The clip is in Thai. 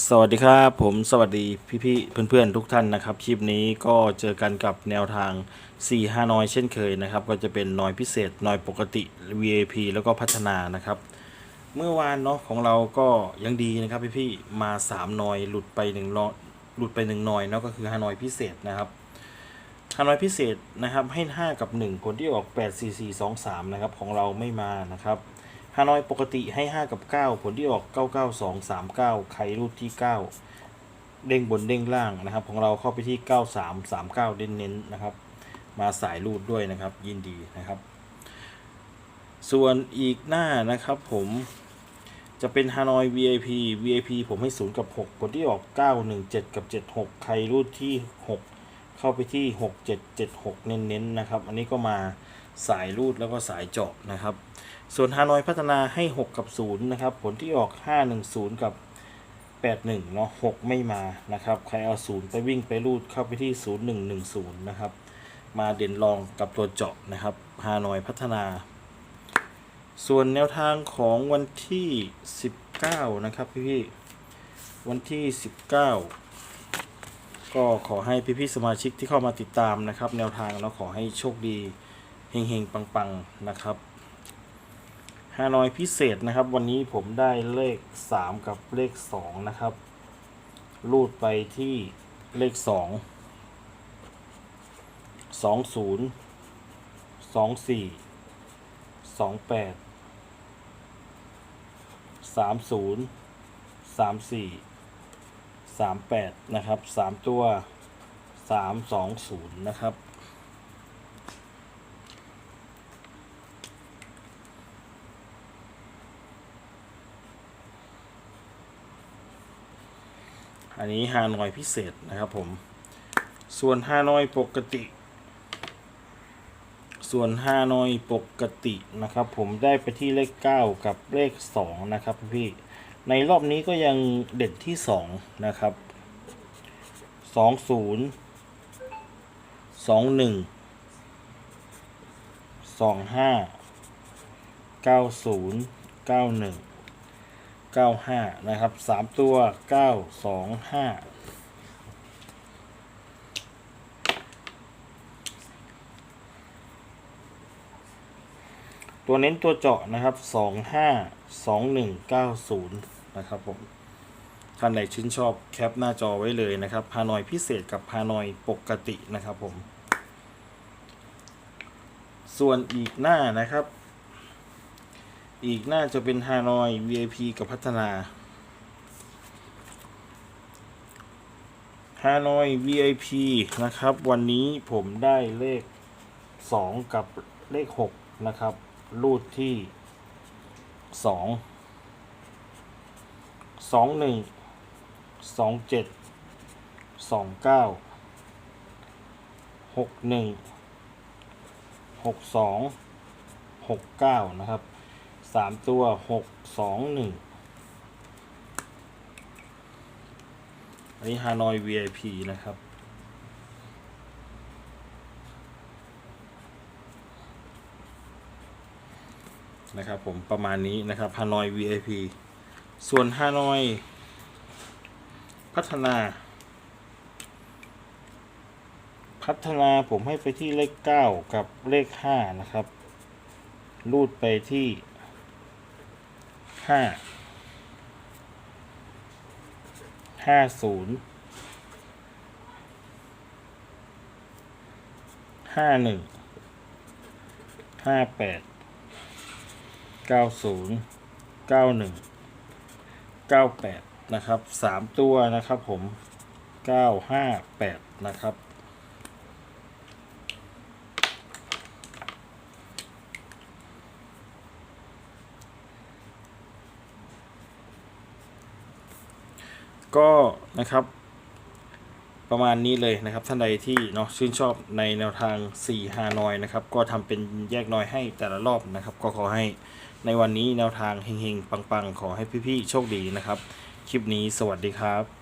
สวัสดีครับ ผมสวัสดีพี่ๆเพื่อนๆทุกท่านนะครับคลิปนี้ก็เจอกันกับแนวทาง 4 5นอยเช่นเคยนะครับ ก็จะเป็นนอยพิเศษนอยปกติ VAP แล้วก็พัฒนานะครับ เมื่อวานเนาะของเราก็ยังดีนะครับพี่ๆมา 3นอยหลุดไป1นอยหลุดไป1นอยเนาะก็คือฮานอยพิเศษนะครับฮานอยพิเศษนะครับให้ 5 กับ1ผลที่ออก 8 4 4 2 3นะครับของเราไม่มานะครับ ฮานอยปกติให้ 5 กับ 9 ผลที่ออก 9 9 2 3 9 ใครรูดที่ 9 เด้งบนเด้งล่างนะครับ ของเราเข้าไปที่ 9 3 3 9 เน้นเน้นนะครับ มาสายรูดด้วยนะครับ ยินดีนะครับ ส่วนอีกหน้านะครับผมจะเป็นฮานอย VIP VIP ผมให้ 0 กับ 6 ผลที่ออก 9 1 7 กับ 76 ใครรูดที่ 6 เข้าไปที่ 6 7 7 6 เน้นๆนะครับ อันนี้ก็มา สายรูดแล้วก็สายเจาะนะครับ ส่วนฮานอยพัฒนาให้ 6 กับ 0 นะครับ ผลที่ออก 510 กับ 81 เนาะ 6 ไม่มานะครับ ใครเอา 0 ไปวิ่งไปรูดเข้าไปที่ 0110 นะครับ มาเด่นรองกับตัวเจาะนะครับฮานอยพัฒนา ส่วนแนวทางของวันที่ 19 นะครับพี่ๆวันที่ 19ก็ขอให้พี่ๆสมาชิกที่เข้ามาติดตามนะครับ แนวทางแล้วขอให้โชคดี เฮงๆ ปังๆ นะครับฮานอยพิเศษนะครับ วันนี้ผมได้เลข 3 กับเลข 2 นะครับ รูดไปที่เลข 2 20 24 28 30 34 38 นะครับ 3 ตัว 320 นะครับ อันนี้ฮานอยพิเศษนะครับผม ส่วนฮานอยปกติ ส่วนฮานอยปกตินะครับ ผมได้ไปที่เลข 9 กับเลข 2 นะครับพี่ ในรอบนี้ก็ยังเด่นที่ 2 นะครับ 20 21 25 90 91 95 นะครับ 3 ตัว 9 2 5ตัวเน้นตัวเจาะนะครับ 25 2190 นะครับผม ท่านใดชื่นชอบแคปหน้าจอไว้เลยนะครับฮานอยพิเศษกับฮานอยปกตินะครับผม ส่วนอีกหน้านะครับ อีกน้าจะเป็นฮานอย VIP กับพัฒนาฮานอย VIP นะครับ วันนี้ผมได้เลข 2 กับเลข 6 นะครับ รูดที่ 2 2 1 2 7 2 9 6 1 6 2 6 9 นะครับ สามตัวหกสองหนึ่งอันนี้ฮานอย VIP นะครับ นะครับผมประมาณนี้นะครับฮานอย VIP ส่วนฮานอย พัฒนา พัฒนาผมให้ไปที่เลข 9 กับเลข 5 นะครับ รูดไปที่ ห้าห้าศูนย์ห้าหนึ่งห้าแปดเก้าศูนย์เก้าหนึ่งเก้าแปดนะครับสามตัวนะครับผมเก้าห้าแปดนะครับ ก็นะครับประมาณนี้เลยนะครับท่านใดที่เนาะชื่นชอบในแนวทาง4ฮานอยนะครับก็ทำเป็นแยกน้อยให้แต่ละรอบนะครับ ก็ขอให้ในวันนี้แนวทางเฮงๆ ปังๆ ขอให้พี่ๆโชคดีนะครับ คลิปนี้สวัสดีครับ